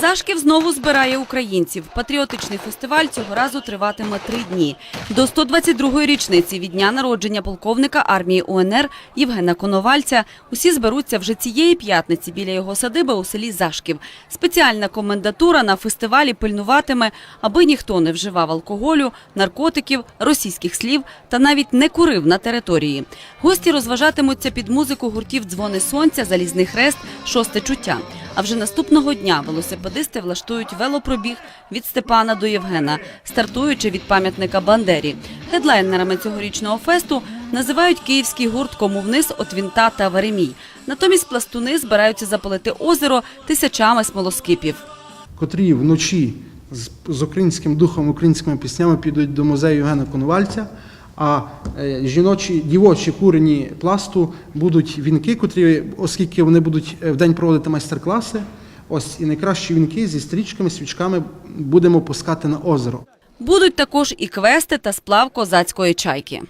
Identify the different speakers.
Speaker 1: Зашків знову збирає українців. Патріотичний фестиваль цього разу триватиме три дні. До 122-ї річниці від дня народження полковника армії УНР Євгена Коновальця усі зберуться вже цієї п'ятниці біля його садиби у селі Зашків. Спеціальна комендатура на фестивалі пильнуватиме, аби ніхто не вживав алкоголю, наркотиків, російських слів та навіть не курив на території. Гості розважатимуться під музику гуртів «Дзвони сонця», «Залізний хрест», «Шосте чуття». А вже наступного дня велосипедисти влаштують велопробіг від Степана до Євгена, стартуючи від пам'ятника Бандері. Хедлайнерами цьогорічного фесту називають київський гурт «Кому вниз» от Вінта та Веремій. Натомість пластуни збираються запалити озеро тисячами смолоскипів.
Speaker 2: котрі вночі з, українським духом, українськими піснями підуть до музею Євгена Коновальця. А е, жіночі, дівочі курені пласту будуть вінки, котрі, оскільки вони будуть е, в день проводити майстер-класи, ось і найкращі вінки зі стрічками, свічками будемо пускати на озеро.
Speaker 1: Будуть також і квести та сплав козацької чайки.